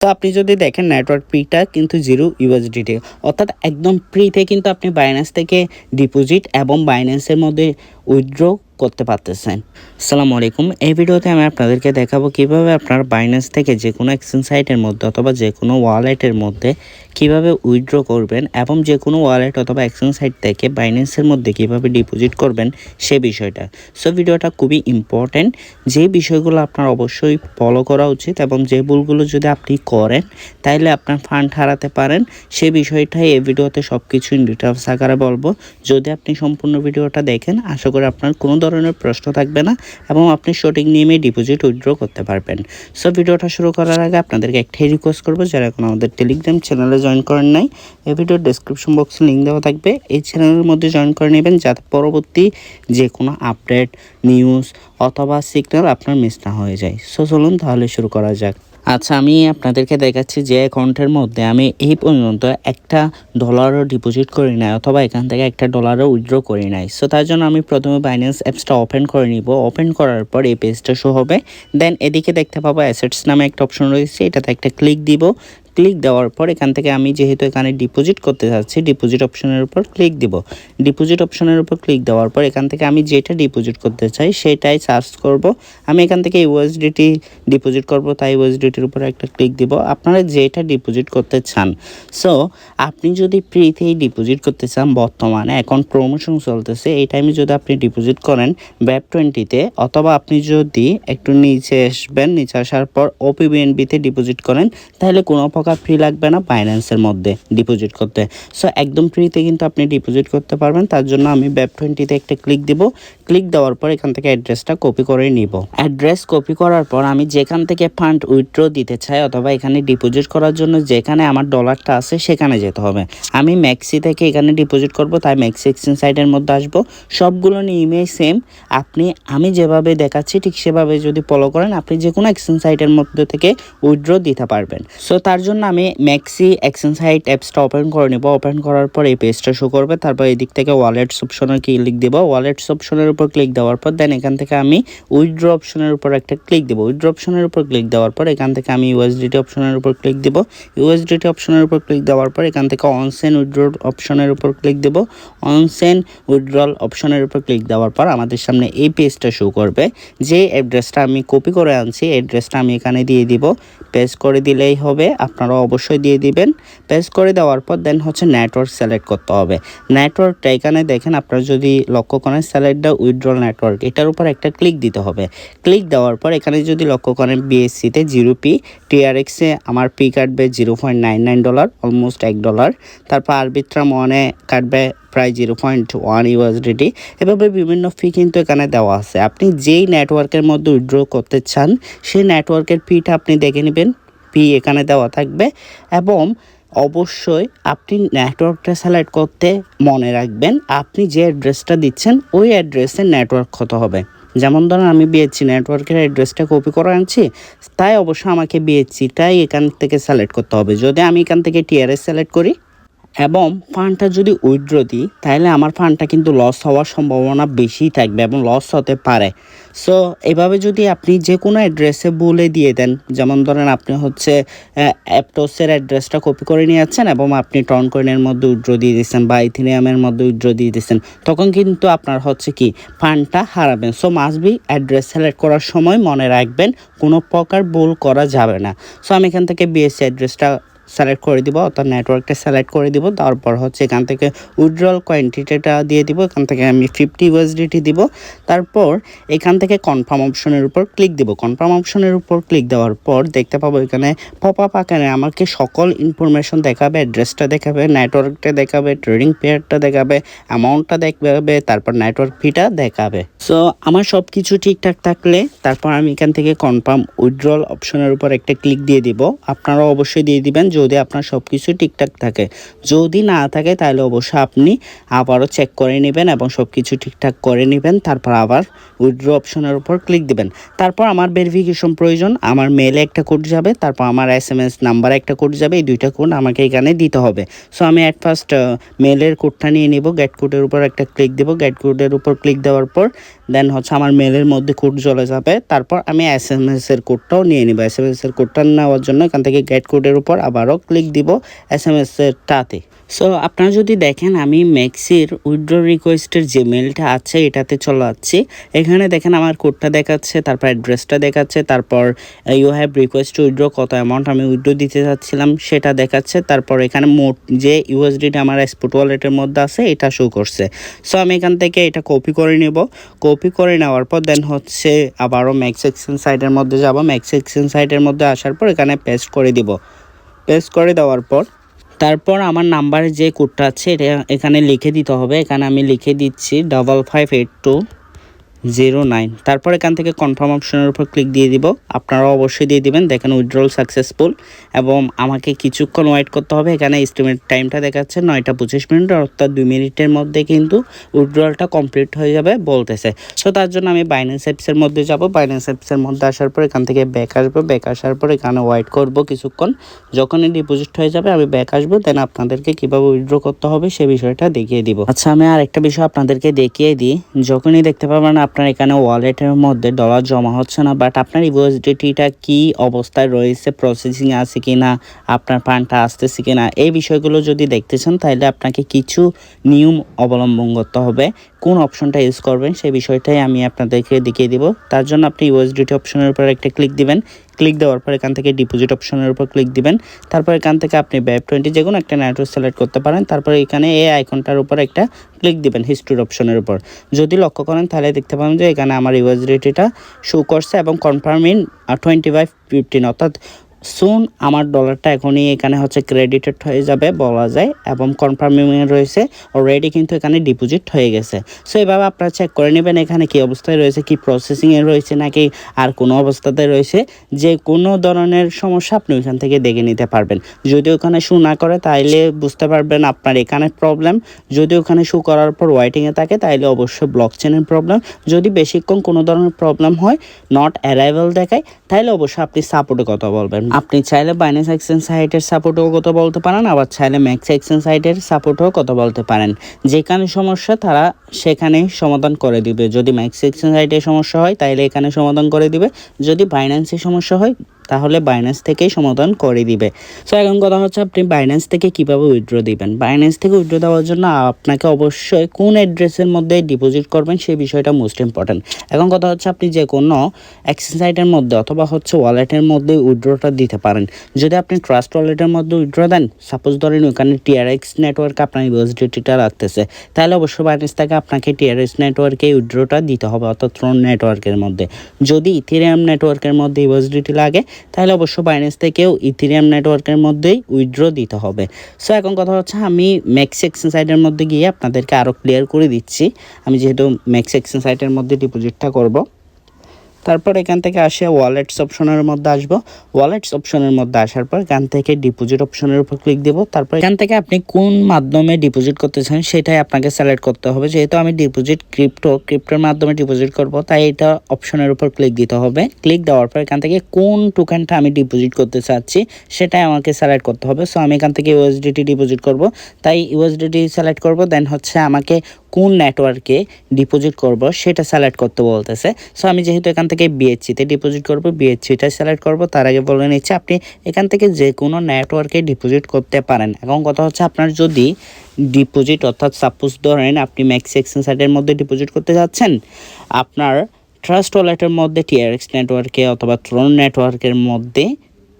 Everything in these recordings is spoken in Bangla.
তো আপনি যদি দেখেন নেটওয়ার্ক পিটা কিন্তু জিরো ইউএসডিটি অর্থাৎ একদম ফ্রিতে কিন্তু আপনি বাইন্যান্স থেকে ডিপোজিট এবং বাইন্যান্সের মধ্যে উইথড্র করতে পারতেছেন। আসসালামু আলাইকুম। এই ভিডিওতে আমি আপনাদেরকে দেখাবো কীভাবে আপনার বাইন্যান্স থেকে যে কোনো এক্সচেঞ্জ সাইটের মধ্যে অথবা যে কোনো ওয়ালেটের মধ্যে কীভাবে উইথড্র করবেন এবং যে কোনো ওয়ালেট অথবা এক্সচেঞ্জ সাইট থেকে বাইন্যান্সের মধ্যে কীভাবে ডিপোজিট করবেন সে বিষয়টা। সো ভিডিওটা খুবই ইম্পর্ট্যান্ট যে বিষয়গুলো আপনার অবশ্যই ফলো করা উচিত এবং যে ভুলগুলো যদি আপনি করেন, তাইলে আপনার ফান্ড হারাতে পারেন। সে বিষয়টাই এই ভিডিওতে সব কিছু ইন ডিটেলস আকারে বলব। যদি আপনি সম্পূর্ণ ভিডিওটা দেখেন, আশা করি আপনার কোনো ধরনের প্রশ্ন থাকবে না এবং আপনি সঠিক নিয়মে ডিপোজিট উইথড্র করতে পারবেন। সো ভিডিওটা শুরু করার আগে আপনাদেরকে একটাই রিকোয়েস্ট করব, যারা এখন আমাদের টেলিগ্রাম চ্যানেলে জয়েন করেন নাই, এই ভিডিওর ডেসক্রিপশন বক্সে লিঙ্ক দেওয়া থাকবে। এই চ্যানেলের মধ্যে জয়েন করে নেবেন, যাতে পরবর্তী যে কোনো আপডেট নিউজ অথবা সিগন্যাল আপনার মিস না হয়ে যায়। সো চলুন তাহলে শুরু করা যাক। আচ্ছা আমি আপনাদেরকে দেখাচ্ছি যে অ্যাকাউন্টের মধ্যে আমি এই পর্যন্ত একটা ডলারও ডিপোজিট করি নাই অথবা এখান থেকে একটা ডলারও উইথড্র করি নাই। সো তার জন্য আমি প্রথমে বাইন্যান্স অ্যাপসটা ওপেন করে নিব। ওপেন করার পর এই পেজটা শো হবে। দেন এদিকে দেখতে পাবো অ্যাসেটস নামে একটা অপশন রয়েছে। এটাতে একটা ক্লিক দিব। ক্লিক দেওয়ার পর এখান থেকে আমি যেহেতু এখানে ডিপোজিট করতে যাচ্ছি ডিপোজিট অপশনের উপর ক্লিক দিব। ডিপোজিট অপশনের উপর ক্লিক দেওয়ার পর এখান থেকে আমি যেটা ডিপোজিট করতে চাই সেটাই সার্চ করব। আমি এখান থেকে ইউএসডিটি ডিপোজিট করব, তাই ইউএসডিটির উপর একটা ক্লিক দিব। আপনারা যেটা ডিপোজিট করতে চান। সো আপনি যদি ফ্রিতেই ডিপোজিট করতে চান বর্তমানে, এখন প্রমোশন চলতেছে, এই টাইমে যদি আপনি ডিপোজিট করেন ব্যাপ টোয়েন্টিতে অথবা আপনি যদি একটু নিচে আসবেন, নিচে আসার পর ওপিবিএনবিতে ডিপোজিট করেন, তাহলে কোনো প্রকার ফ্রি লাগবে না বাইন্যান্সের মধ্যে ডিপোজিট করতে। সো একদম ফ্রিতে কিন্তু আপনি ডিপোজিট করতে পারবেন। তার জন্য আমি ব্যাপ টোয়েন্টিতে একটা ক্লিক দিব। ক্লিক দেওয়ার পর এখান থেকে অ্যাড্রেসটা কপি করে নিব। অ্যাড্রেস কপি করার পর আমি যেখান থেকে ফান্ড উইথড্র দিতে চাই অথবা এখানে ডিপোজিট করার জন্য যেখানে আমার ডলারটা আছে সেখানে যেতে হবে। আমি ম্যাক্সি থেকে এখানে ডিপোজিট করব, তাই ম্যাক্সি এক্সচেঞ্জ সাইটের মধ্যে আসব। সবগুলো নিয়মে সেম আপনি, আমি যেভাবে দেখাচ্ছি ঠিক সেভাবে যদি ফলো করেন, আপনি যে কোনো এক্সচেঞ্জ সাইটের মধ্যে থেকে উইথড্র দিতে পারবেন। সো তার জন্য আমি ম্যাক্সি এক্সচেঞ্জ সাইট অ্যাপসটা ওপেন করে নেব। ওপেন করার পর এই পেজটা শো করবে। তারপর এদিক থেকে ওয়ালেটস অপশনের ক্লিক দেবো? ওয়ালেটস অপশনের উপর ক্লিক দেওয়ার পর দেন এখান থেকে আমি উইথড্র অপশনের উপর একটা ক্লিক দেবো। উইথড্র অপশনের উপর ক্লিক দেওয়ার পর এখান থেকে আমি ইউএসডিটি অপশনের উপর ক্লিক দেব। ইউএসডিটি অপশনের উপর ক্লিক দেওয়ার পর এখান থেকে অনসেন উইথড্র অপশনের উপর ক্লিক দেব। অনসেন উইথড্রল অপশনের উপর ক্লিক দেওয়ার পর আমাদের সামনে এই পেজটা শো করবে। যে অ্যাড্রেসটা আমি কপি করে আনছি অ্যাড্রেসটা আমি এখানে দিয়ে দিব। পেজ করে দিলেই হবে। আপনারা অবশ্যই দিয়ে দিবেন। পেজ করে দেওয়ার পর দেন হচ্ছে নেটওয়ার্ক সিলেক্ট করতে হবে। নেটওয়ার্কটা এখানে দেখেন, আপনারা যদি লক্ষ্য করেন সিলেক্ট দ্য উইথড্রল নেটওয়ার্ক এটার উপর একটা ক্লিক দিতে হবে। ক্লিক দেওয়ার পর এখানে যদি লক্ষ্য করেন বিএসসিতে জিরো পি টিআরএক্সে আমার পি কাটবে zero point nine nine dollar almost এক ডলার তারপর আরবিট্রাম ওয়ানে কাটবে প্রায় জিরো পয়েন্ট ওয়ান ইউএসডিটি এভাবে বিভিন্ন ফি কিন্তু এখানে দেওয়া আছে। আপনি যেই নেটওয়ার্কের মধ্যে উইথড্র করতে চান, সেই নেটওয়ার্কের ফিটা আপনি দেখে নেবেন। ফি এখানে দেওয়া থাকবে এবং অবশ্যই আপনি নেটওয়ার্কটা সিলেক্ট করতে মনে রাখবেন। আপনি যে অ্যাড্রেসটা দিচ্ছেন, ওই অ্যাড্রেসে নেটওয়ার্ক কত হবে? যেমন ধরেন আমি বিএসসি নেটওয়ার্কের অ্যাড্রেসটা কপি করে আনছি, তাই অবশ্য আমাকে বিএসসিটাই এখান থেকে সিলেক্ট করতে হবে। যদি আমি এখান থেকে টিআরএস সিলেক্ট করি এবং ফান্ডটা যদি উইথড্র দিই, তাহলে আমার ফান্ডটা কিন্তু লস হওয়ার সম্ভাবনা বেশি থাকবে এবং লস হতে পারে। সো এভাবে যদি আপনি যে কোনো অ্যাড্রেসে বলে দিয়ে দেন, যেমন ধরেন আপনি হচ্ছে অ্যাপটোসের অ্যাড্রেসটা কপি করে নিয়ে যাচ্ছেন এবং আপনি টন কয়েনের মধ্যে উইথড্র দিয়ে দিচ্ছেন বা ইথিনিয়ামের মধ্যে উইথড্র দিয়ে দিচ্ছেন, তখন কিন্তু আপনার হচ্ছে কি, ফান্ডটা হারাবেন। সো বি অ্যাড্রেস সিলেক্ট করার সময় মনে রাখবেন, কোনো প্রকার ভুল করা যাবে না। সো আমি এখান থেকে বিএসসি অ্যাড্রেসটা সিলেক্ট করে দিব, অর্থাৎ নেটওয়ার্কটা সিলেক্ট করে দিব, তারপর হচ্ছে এখান থেকে উইথড্রল কোয়ান্টিটিটা দিয়ে দিব, এখান থেকে আমি ফিফটি ইউএসডিটি দিব, তারপর এখান থেকে কনফার্ম অপশনের উপর ক্লিক দিব। কনফার্ম অপশনের উপর ক্লিক দেওয়ার পর দেখতে পাবো এখানে পপ আপ আকারে আমাকে সকল ইনফরমেশন দেখাবে অ্যাড্রেসটা দেখাবে নেটওয়ার্কটা দেখাবে ট্রেডিং পেয়ারটা দেখাবে অ্যামাউন্টটা দেখাবে, তারপর নেটওয়ার্ক ফিটা দেখাবে। সো আমার সব কিছু ঠিকঠাক থাকলে তারপর আমি এখান থেকে কনফার্ম উইথড্রল অপশনের উপর একটা ক্লিক দিয়ে দিব। আপনারাও অবশ্যই দিয়ে দিবেন যদি আপনার সব কিছু ঠিকঠাক থাকে। যদি না থাকে, তাহলে অবশ্যই আপনি আবারও চেক করে নেবেন এবং সব কিছু ঠিকঠাক করে নেবেন। তারপর আবার উইড্রো অপশনের উপর ক্লিক দিবেন। তারপর আমার ভেরিফিকেশন প্রয়োজন। আমার মেলে একটা কোড যাবে, তারপর আমার এস এম এস নাম্বার একটা কোড যাবে। এই দুইটা কোড আমাকে এখানে দিতে হবে। সো আমি অ্যাট ফার্স্ট মেলের কোডটা নিয়ে নিব। গেট কোডের উপর একটা ক্লিক দেবো। গেট কোডের উপর ক্লিক দেওয়ার পর দেন হচ্ছে আমার মেলের মধ্যে কোড চলে যাবে। তারপর আমি এস এম এস এর কোডটাও নিয়ে নিব। এস এম এস এর কোডটা নেওয়ার জন্য এখান থেকে গেট কোডের উপর আবারও ক্লিক দিব এস এম এস এরটাতে। সো আপনারা যদি দেখেন, আমি ম্যাক্সির উইথড্র রিকোয়েস্টের যে মেলটা আছে, এটাতে চলে যাচ্ছি। এখানে দেখেন আমার কোডটা দেখাচ্ছে, তারপর অ্যাড্রেসটা দেখাচ্ছে, তারপর you have request to withdraw কত অ্যামাউন্ট আমি উইথড্র দিতে চাচ্ছিলাম সেটা দেখাচ্ছে। তারপর এখানে মোট যে ইউএসডিটা আমার এক্সপোর্ট ওয়ালেটের মধ্যে আছে, এটা শো করছে। সো আমি এখান থেকে এটা কপি করে নেব। কপি করে নেওয়ার পর দেন হচ্ছে আবারও ম্যাক্স এক্সেন সাইটের মধ্যে যাব। ম্যাক্স এক্সেন সাইটের মধ্যে আসার পর এখানে পেস্ট করে দিব। পেস্ট করে দেওয়ার পর তারপর আমার নাম্বারে যে কোডটা আছে, এটা এখানে লিখে দিতে হবে। এখানে আমি লিখে দিচ্ছি double five eight two zero nine. তারপর এখান থেকে কনফার্ম অপশনের উপর ক্লিক দিয়ে দিব। আপনারা অবশ্যই দিয়ে দিবেন। দেখেন উইথড্রল সাকসেসফুল এবং আমাকে কিছুক্ষণ ওয়েট করতে হবে। এখানে এস্টিমেট টাইমটা দেখাচ্ছে নয়টা পঁচিশ মিনিট, অর্থাৎ দুই মিনিটের মধ্যে কিন্তু উইথড্রলটা কমপ্লিট হয়ে যাবে বলতেছে। সো তার জন্য আমি বাইন্যান্স অ্যাপসের মধ্যে যাব। বাইন্যান্স অ্যাপসের মধ্যে আসার পর এখান থেকে ব্যাক আসব। ব্যাক আসার পর এখানে ওয়েট করব কিছুক্ষণ। যখনই ডিপোজিট হয়ে যাবে, আমি ব্যাক আসব। দেন আপনাদেরকে কীভাবে উইথড্র করতে হবে সে বিষয়টা দেখিয়ে দিব। আচ্ছা আমি আর একটা বিষয় আপনাদেরকে দেখিয়ে দিই। যখনই দেখতে পাবেন আপনার এখানে ওয়ালেটের মধ্যে ডলার জমা হচ্ছে না বাট আপনার ইউএসডিটিটা কি অবস্থায় রয়েছে প্রসেসিং আছে কি না আপনার ফান্ডটা আসতেছে কি না এই বিষয়গুলো যদি দেখতে চান, তাহলে আপনাকে কিছু নিয়ম অবলম্বন করতে হবে। কোন অপশনটা ইউজ করবেন, সেই বিষয়টাই আমি আপনাদেরকে দেখিয়ে দিব। তার জন্য আপনি ইউএসডিটি অপশনের উপর একটা ক্লিক দিবেন। ক্লিক দেওয়ার পর এখান থেকে ডিপোজিট অপশনের উপর ক্লিক দিবেন। তারপর এখান থেকে আপনি ব্যাপ টোয়েন্টি যে কোনো একটা নেটওয়ার্ক সিলেক্ট করতে পারেন। তারপর এখানে এই আইকনটার উপর একটা ক্লিক দিবেন হিস্ট্রির অপশনের উপর। যদি লক্ষ্য করেন, তাহলে দেখতে পাবেন যে এখানে আমার ইউএসডিটিটা শো করছে এবং confirm in twenty five fifteen অর্থাৎ সুন আমার ডলারটা এখনই এখানে হচ্ছে ক্রেডিটেড হয়ে যাবে বলা যায় এবং কনফার্মিং রয়েছে অলরেডি কিন্তু এখানে ডিপোজিট হয়ে গেছে। সো এভাবে আপনারা চেক করে নেবেন এখানে কি অবস্থায় রয়েছে, কি প্রসেসিংয়ে রয়েছে নাকি আর কোনো অবস্থাতে রয়েছে। যে কোনো ধরনের সমস্যা আপনি ওইখান থেকে দেখে নিতে পারবেন। যদি ওখানে শু না করে, তাইলে বুঝতে পারবেন আপনার এখানে প্রবলেম যদি ওখানে শু করার পর ওয়াইটিংয়ে থাকে, তাইলে অবশ্যই ব্লক চেনের প্রবলেম যদি বেশিক্ষণ কোনো ধরনের প্রবলেম হয় নট অ্যারাইভেল দেখায় তাহলে অবশ্যই আপনি সাপোর্টে কথা বলবেন। আপনি চাইলে বাইন্যান্স এক্সচেঞ্জ সাইটের সাপোর্টেও কথা বলতে পারেন, আবার চাইলে ম্যাক্স এক্সচেঞ্জ সাইটের সাপোর্টেও কথা বলতে পারেন। যেখানে সমস্যা, তারা সেখানেই সমাধান করে দিবে। যদি ম্যাক্স এক্সচেঞ্জ সাইটের সমস্যা হয় তাহলে এখানে সমাধান করে দিবে। যদি বাইন্যান্সে সমস্যা হয় তাহলে বাইন্যান্স থেকেই সমাধান করে দিবে। সো এখন কথা হচ্ছে আপনি বাইন্যান্স থেকে কীভাবে উইথড্র দিবেন? বাইন্যান্স থেকে উইথড্র দেওয়ার জন্য আপনাকে অবশ্যই কোন অ্যাড্রেসের মধ্যে ডিপোজিট করবেন সেই বিষয়টা মোস্ট ইম্পর্ট্যান্ট এখন কথা হচ্ছে আপনি যে কোনো এক্সারসাইটের মধ্যে অথবা হচ্ছে ওয়ালেটের মধ্যে উইথড্রটা দিতে পারেন। যদি আপনি ট্রাস্ট ওয়ালেটের মধ্যে উইথড্র দেন সাপোজ ধরেন ওখানে টিআরএক্স নেটওয়ার্কে আপনার ইউএসডিটিটা রাখতেছে তাহলে অবশ্যই বাইন্যান্স থেকে আপনাকে টিআরএক্স নেটওয়ার্কে উইথড্রটা দিতে হবে, অর্থাৎ নেটওয়ার্কের মধ্যে। যদি ইথেরিয়াম নেটওয়ার্কের মধ্যে ইউএসডিটি লাগে তাহলে অবশ্য বাইন্যান্স থেকেও ইথিরিয়াম নেটওয়ার্কের মধ্যেই উইথড্র দিতে হবে। সো এখন কথা হচ্ছে আমি ম্যাক্স এক্সেন সাইটের মধ্যে গিয়ে আপনাদেরকে আরও ক্লিয়ার করে দিচ্ছি। আমি যেহেতু ম্যাক্স এক্সেন সাইটের মধ্যে ডিপোজিটটা করব। তারপর এখান থেকে আসে ওয়ালেটস অপশনের মধ্যে আসব। ওয়ালেটস অপশনের মধ্যে আসার পর এখান থেকে ডিপোজিট অপশনের উপর ক্লিক দেব। তারপর এখান থেকে আপনি কোন মাধ্যমে ডিপোজিট করতে চান সেটাই আপনাকে সিলেক্ট করতে হবে। যেহেতু আমি ডিপোজিট ক্রিপ্টো ক্রিপ্টোর মাধ্যমে ডিপোজিট করব, তাই এটা অপশনের উপর ক্লিক দিতে হবে। ক্লিক দেওয়ার পর এখান থেকে কোন টোকেনটা আমি ডিপোজিট করতে চাচ্ছি সেটাই আমাকে সিলেক্ট করতে হবে। সো আমি এখান থেকে ইউএসডিটি ডিপোজিট করব। তাই ইউএসডিটি সিলেক্ট করব দেন হচ্ছে আমাকে কোন নেটওয়ার্কে ডিপোজিট করব সেটা সিলেক্ট করতে বলতেছে। সো আমি যেহেতু এখান থেকে বিএসসিতে ডিপোজিট করব বিএসসিটা সিলেক্ট করব, তার আগে বলে নিচ্ছি, আপনি এখান থেকে যে কোনো নেটওয়ার্কে ডিপোজিট করতে পারেন। এখন কথা হচ্ছে, আপনার যদি ডিপোজিট অর্থাৎ সাপোজ ধরেন আপনি ম্যাক্সি এক্সচেঞ্জ সাইটের মধ্যে ডিপোজিট করতে যাচ্ছেন, আপনার ট্রাস্ট ওয়ালেটের মধ্যে টিআরএক্স নেটওয়ার্কে অথবা থ্রোন নেটওয়ার্কের মধ্যে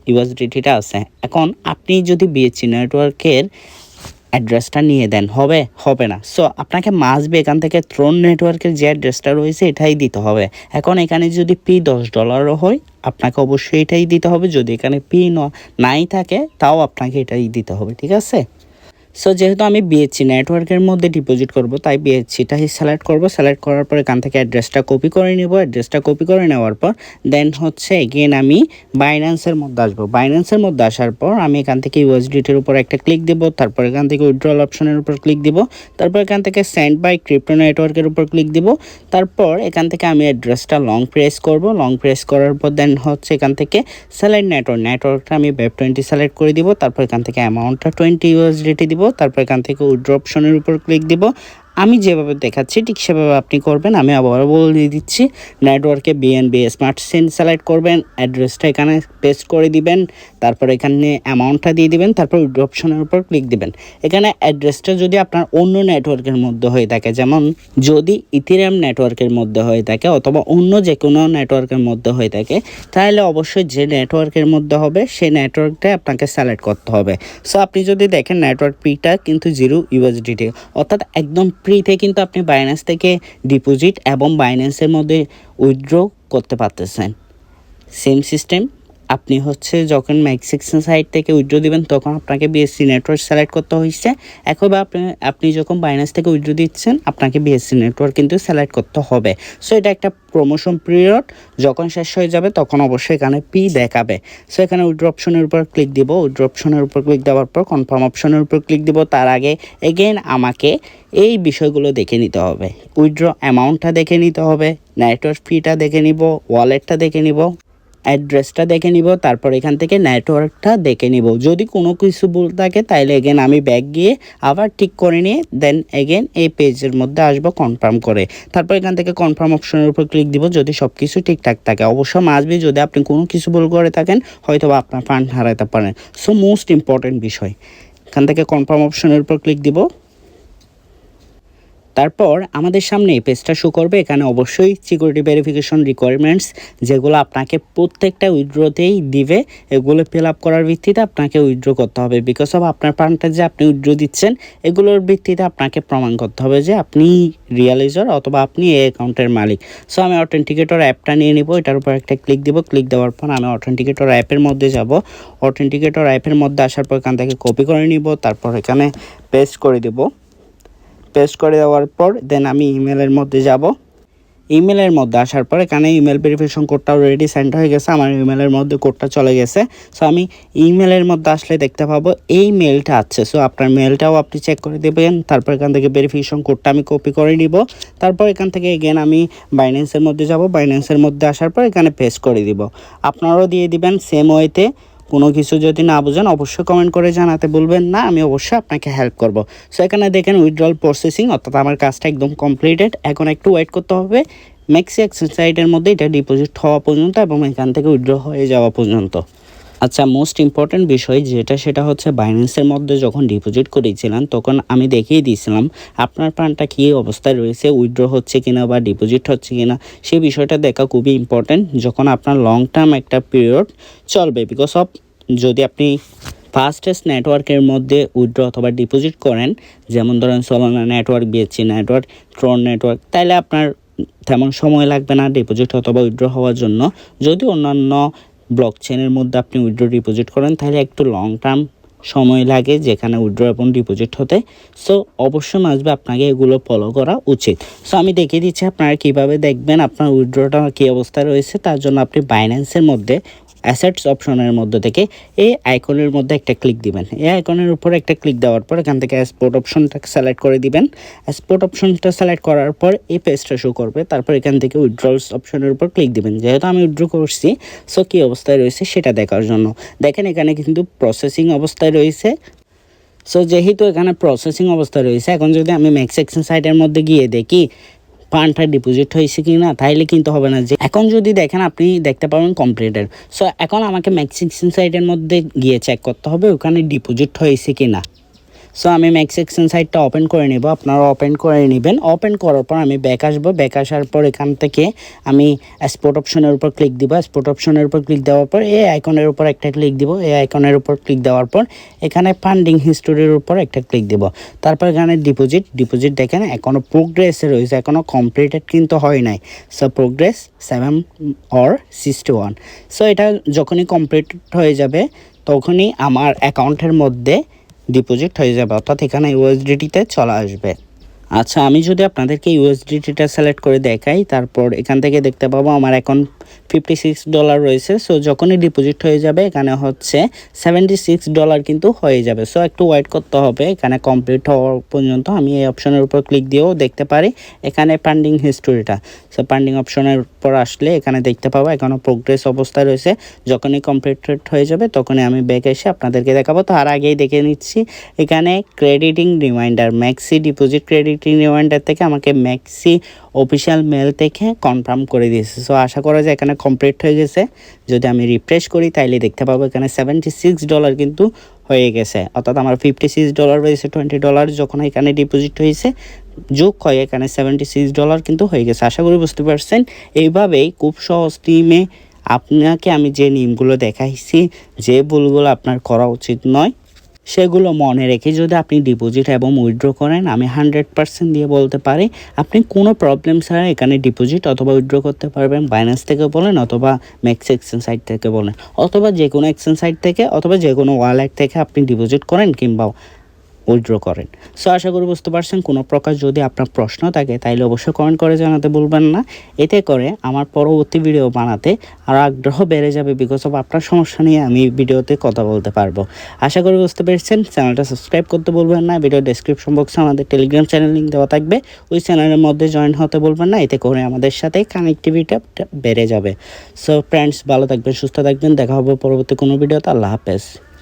ইউএসডিটিটা আছে। এখন আপনি যদি বিএসসি নেটওয়ার্কের অ্যাড্রেসটা নিয়ে দেন, হবে? হবে না। সো আপনাকে মাসবে এখান থেকে থ্রোন নেটওয়ার্কের যে অ্যাড্রেসটা রয়েছে, এটাই দিতে হবে। এখন এখানে যদি পি দশ ডলারও হয়, আপনাকে অবশ্যই এটাই দিতে হবে। যদি এখানে পি নাই থাকে, তাও আপনাকে এটাই দিতে হবে, ঠিক আছে? সো যেহেতু আমি বিএসসি নেটওয়ার্কের মধ্যে ডিপোজিট করব, তাই বিএসসিটাই সিলেক্ট করব। সিলেক্ট করার পর এখান থেকে অ্যাড্রেসটা কপি করে নেব। অ্যাড্রেসটা কপি করে নেওয়ার পর দেন হচ্ছে এগেন আমি বাইন্যান্সের মধ্যে আসব। বাইন্যান্সের মধ্যে আসার পর আমি এখান থেকে ইউএসডিটির উপর একটা ক্লিক দেবো। তারপর এখান থেকে উইথড্রল অপশনের উপর ক্লিক দিব। তারপর এখান থেকে সেন্ড বাই ক্রিপ্টো নেটওয়ার্কের উপর ক্লিক দিব। তারপর এখান থেকে আমি অ্যাড্রেসটা লং প্রেস করব। লং প্রেস করার পর দেন হচ্ছে এখান থেকে সেলেক্ট নেটওয়ার্ক নেটওয়ার্কটা আমি ওয়েব টোয়েন্টি সিলেক্ট করে দিব। তারপর এখান থেকে অ্যামাউন্টটা টোয়েন্টি ইউএসডিটি দিব। তারপর এখান থেকে উইড্র অপশনের উপর ক্লিক দিব। আমি যেভাবে দেখাচ্ছি, ঠিক সেভাবে আপনি করবেন। আমি আবার বলে দিচ্ছি নেটওয়ার্কে বিএনবি স্মার্ট সিম সিলেক্ট করবেন অ্যাড্রেসটা এখানে পেস্ট করে দিবেন, তারপর এখানে অ্যামাউন্টটা দিয়ে দিবেন, তারপর অপশনের উপর ক্লিক দিবেন। এখানে অ্যাড্রেসটা যদি আপনার অন্য নেটওয়ার্কের মধ্যে হয়ে থাকে, যেমন যদি ইথিরিয়াম নেটওয়ার্কের মধ্যে হয়ে থাকে অথবা অন্য যে কোনো নেটওয়ার্কের মধ্যে হয়ে থাকে, তাহলে অবশ্যই যে নেটওয়ার্কের মধ্যে হবে সেই নেটওয়ার্কটা আপনাকে সিলেক্ট করতে হবে। সো আপনি যদি দেখেন নেটওয়ার্ক পিটা কিন্তু জিরো ইউএসডিটি অর্থাৎ একদম ফ্রিতে কিন্তু আপনি বাইন্যান্স থেকে ডিপোজিট এবং বাইন্যান্সের মধ্যে উইথড্র করতে পারতেছেন। সেম সিস্টেম আপনি হচ্ছে যখন ম্যাক্সিক্সন সাইট থেকে উইথড্র দিবেন, তখন আপনাকে বিএসসি নেটওয়ার্ক সিলেক্ট করতে হয়েছে একইভাবে আপনি আপনি যখন বাইন্যান্স থেকে উইথড্র দিচ্ছেন, আপনাকে বিএসসি নেটওয়ার্ক কিন্তু সিলেক্ট করতে হবে। সো এটা একটা প্রমোশন পিরিয়ড যখন শেষ হয়ে যাবে, তখন অবশ্যই এখানে পি দেখাবে। সো এখানে উইথড্র অপশনের উপর ক্লিক দিব। উইথড্র অপশনের উপর ক্লিক দেওয়ার পর কনফার্ম অপশনের উপর ক্লিক দিব। তার আগে এগেন আমাকে এই বিষয়গুলো দেখে নিতে হবে। উইথড্র অ্যামাউন্টটা দেখে নিতে হবে নেটওয়ার্ক ফিটা দেখে নিব ওয়ালেটটা দেখে নিব। অ্যাড্রেসটা দেখে নিব, তারপর এখান থেকে নেটওয়ার্কটা দেখে নিব। যদি কোনো কিছু ভুল থাকে তাহলে এগেন আমি ব্যাক গিয়ে আবার ঠিক করে নিয়ে দেন এগেন এই পেজের মধ্যে আসব কনফার্ম করে। তারপর এখান থেকে কনফার্ম অপশনের উপর ক্লিক দিব, যদি সব কিছু ঠিকঠাক থাকে। অবশ্য মাসবি যদি আপনি কোনো কিছু ভুল করে থাকেন হয়তো বা আপনার ফান্ড হারাতে পারেন। সো মোস্ট ইম্পর্টেন্ট বিষয়। এখান থেকে কনফার্ম অপশনের উপর ক্লিক দিব। তারপর আমাদের সামনে এই পেজটা শো করবে। এখানে অবশ্যই সিকিউরিটি ভেরিফিকেশন রিকোয়ারমেন্টস যেগুলো আপনাকে প্রত্যেকটা উইথড্রোতেই দিবে, এগুলো ফিল আপ করার ভিত্তিতে আপনাকে উইড্রো করতে হবে। বিকজ অফ আপনার ফান্ডটা যে আপনি উইথড্র দিচ্ছেন, এগুলোর ভিত্তিতে আপনাকে প্রমাণ করতে হবে যে আপনি রিয়ালাইজার অথবা আপনি এই অ্যাকাউন্টের মালিক। সো আমি অথেন্টিকেটর অ্যাপটা নিয়ে নিব, এটার উপর একটা ক্লিক দিব। ক্লিক দেওয়ার পর আমি অথেন্টিকেটর অ্যাপের মধ্যে যাব। অথেন্টিকেটর অ্যাপের মধ্যে আসার পর এখান থেকে কপি করে নিব, তারপর এখানে পেস্ট করে দেবো। পেস্ট করে দেওয়ার পর দেন আমি ইমেলের মধ্যে যাব। ইমেলের মধ্যে আসার পর, এখানে ইমেল ভেরিফিকেশন কোডটা অলরেডি সেন্ড হয়ে গেছে, আমার ইমেলের মধ্যে কোডটা চলে গেছে। সো আমি ইমেলের মধ্যে আসলে দেখতে পাবো, এই মেলটা আছে। সো আপনার মেলটাও আপনি চেক করে দেবেন, তারপর এখান থেকে ভেরিফিকেশন কোডটা আমি কপি করে নিব। তারপর এখান থেকে এগেন আমি বাইন্যান্সের মধ্যে যাব। বাইন্যান্সের মধ্যে আসার পর এখানে পেস্ট করে দিব। আপনারাও দিয়ে দিবেন সেম ওয়েতে কোনো কিছু যদি না বুঝেন, অবশ্যই কমেন্ট করে জানাতে বলবেন না, আমি অবশ্যই আপনাকে হেল্প করব। সো এখানে দেখেন উইথড্রল প্রসেসিং অর্থাৎ আমার কাজটা একদম কমপ্লিটেড এখন একটু ওয়েট করতে হবে ম্যাক্সি এক্সারসাইডের মধ্যে এটা ডিপোজিট হওয়া পর্যন্ত এবং এখান থেকে উইথড্র হয়ে যাওয়া পর্যন্ত। আচ্ছা মোস্ট ইম্পর্ট্যান্ট বিষয় যেটা, সেটা হচ্ছে বাইন্যান্সের মধ্যে যখন ডিপোজিট করেছিলাম, তখন আমি দেখিয়ে দিয়েছিলাম, আপনার প্ল্যানটা কী অবস্থায় রয়েছে উইথড্র হচ্ছে কিনা বা ডিপোজিট হচ্ছে কিনা সেই বিষয়টা দেখা খুবই ইম্পর্ট্যান্ট যখন আপনার লং টার্ম একটা পিরিয়ড চলবে বিকজ অফ যদি আপনি ফাস্টেস্ট নেটওয়ার্কের মধ্যে উইথড্র অথবা ডিপোজিট করেন, যেমন ধরেন Solana network BSC network Tron network তাহলে আপনার তেমন সময় লাগবে না ডিপোজিট অথবা উইথড্র হওয়ার জন্য। যদি অন্যান্য ব্লক চেনের মধ্যে আপনি উইড্রো ডিপোজিট করেন, তাহলে একটু লং টার্ম সময় লাগে যেখানে উইড্রো এবং ডিপোজিট হতে। সো অবশ্যই আসবে আপনাকে এগুলো ফলো করা উচিত। সো আমি দেখিয়ে দিচ্ছি আপনারা কীভাবে দেখবেন আপনার উইড্রোটা কী অবস্থায় রয়েছে, তার জন্য আপনি বাইন্যান্সের মধ্যে অ্যাসেটস অপশনের মধ্যে থেকে এই আইকনের মধ্যে একটা ক্লিক দিবেন। এই আইকনের উপর একটা ক্লিক দেওয়ার পর এখান থেকে স্পোর্ট অপশনটা সিলেক্ট করে দিবেন। স্পোর্ট অপশনটা সিলেক্ট করার পর এই পেজটা শো করবে। তারপর এখান থেকে উইথড্রলস অপশনের উপর ক্লিক দিবেন। যেহেতু আমি উইথড্র করছি সো কী অবস্থায় রয়েছে সেটা দেখার জন্য। দেখেন এখানে কিন্তু প্রসেসিং অবস্থায় রয়েছে। সো যেহেতু এখানে প্রসেসিং অবস্থা রয়েছে, এখন যদি আমি ম্যাক্স এক্সেন সাইটের মধ্যে গিয়ে দেখি ফান্ডটা ডিপোজিট হয়েছে কি না তাইলে কিন্তু হবে না। যে এখন যদি দেখেন, আপনি দেখতে পাবেন কমপ্লিটেড সো এখন আমাকে ম্যাক্সিক্সিন সাইটের মধ্যে গিয়ে চেক করতে হবে, ওখানে ডিপোজিট হয়েছে কি না সো আমি ম্যাক্স এক্সেন সাইটটা ওপেন করে নেব। আপনারা ওপেন করে নেবেন। ওপেন করার পর আমি ব্যাক আসব। ব্যাক আসার পর এখান থেকে আমি স্পোর্ট অপশনের উপর ক্লিক দিব। স্পোর্ট অপশনের উপর ক্লিক দেওয়ার পর, এই আইকনের উপর একটা ক্লিক দিব। এই আইকনের উপর ক্লিক দেওয়ার পর, এখানে ফান্ডিং হিস্টোরির উপর একটা ক্লিক দিব। তারপর এখানে ডিপোজিট ডিপোজিট দেখেন এখনও প্রোগ্রেসে রয়েছে। এখনও কমপ্লিটেড কিন্তু হয় নাই। So progress seven or sixty one so এটা যখনই কমপ্লিট হয়ে যাবে, তখনই আমার অ্যাকাউন্টের মধ্যে ডিপোজিট হয়ে যাবে, অর্থাৎ এখানে ইউএসডিটিতে চলে আসবে। আচ্ছা আমি যদি আপনাদেরকে ইউএসডিটিটা সিলেক্ট করে দেখাই, তারপর এখান থেকে দেখতে পাবো আমার এখন ফিফটি সিক্স ডলার রয়েছে। সো যখনই ডিপোজিট হয়ে যাবে, এখানে হচ্ছে সেভেন্টি সিক্স ডলার কিন্তু হয়ে যাবে। সো একটু ওয়েট করতে হবে। এখানে কমপ্লিট হওয়ার পর্যন্ত আমি এই অপশনের উপর ক্লিক দিয়েও দেখতে পারি। এখানে পান্ডিং হিস্টোরিটা সো পান্ডিং অপশনের উপর আসলে এখানে দেখতে পাবো এখনও প্রোগ্রেস অবস্থায় রয়েছে। যখনই কমপ্লিটেড হয়ে যাবে, তখনই আমি ব্যাক এসে আপনাদেরকে দেখাবো। তার আগেই দেখে নিচ্ছি, এখানে crediting reminder MEXC deposit crediting reminder থেকে আমাকে ম্যাক্সি অফিসিয়াল মেল থেকে কনফার্ম করে দিয়েছে। সো আশা করা যায় এখানে কমপ্লিট হয়ে গেছে। যদি আমি রিফ্রেশ করি, তাইলে দেখতে পাবো এখানে সেভেন্টি সিক্স ডলার কিন্তু হয়ে গেছে। অর্থাৎ আমার ফিফটি সিক্স ডলার রয়েছে টোয়েন্টি ডলার যখন এখানে ডিপোজিট হয়েছে, যোগ হয় এখানে সেভেন্টি সিক্স ডলার কিন্তু হয়ে গেছে। আশা করি বুঝতে পারছেন? এইভাবেই খুব সহজ টিমে আপনাকে আমি যে নিয়মগুলো দেখাইছি, যে ভুলগুলো আপনার করা উচিত নয়। সেগুলো মনে রেখে যদি আপনি ডিপোজিট এবং উইথড্র করেন, আমি হান্ড্রেড পার্সেন্ট দিয়ে বলতে পারি, আপনি কোনো প্রবলেম ছাড়া এখানে ডিপোজিট অথবা উইথড্র করতে পারবেন বাইন্যান্স থেকে বলেন অথবা ম্যাক্স এক্সচেঞ্জ সাইট থেকে বলেন, অথবা যে কোনো এক্সচেঞ্জ সাইট থেকে অথবা যে কোনো ওয়ালেট থেকে আপনি ডিপোজিট করেন কিংবা উইথড্র করেন। সো আশা করি বুঝতে পারছেন, কোনো প্রকার যদি আপনার প্রশ্ন থাকে, তাইলে অবশ্যই কমেন্ট করে জানাতে ভুলবেন না। এতে করে আমার পরবর্তী ভিডিও বানাতে আরও আগ্রহ বেড়ে যাবে বিকজ অফ আপনার সমস্যা নিয়ে আমি ভিডিওতে কথা বলতে পারব। আশা করি বুঝতে পেরেছেন চ্যানেলটা সাবস্ক্রাইব করতে বলবেন না। ভিডিও ডেসক্রিপশন বক্সে আমাদের টেলিগ্রাম চ্যানেল লিঙ্ক দেওয়া থাকবে। ওই চ্যানেলের মধ্যে জয়েন হতে বলবেন না। এতে করে আমাদের সাথে কানেক্টিভিটা বেড়ে যাবে। সো ফ্রেন্ডস ভালো থাকবেন, সুস্থ থাকবেন। দেখা হবে পরবর্তী কোনো ভিডিওতে আল্লাহ হাফেজ।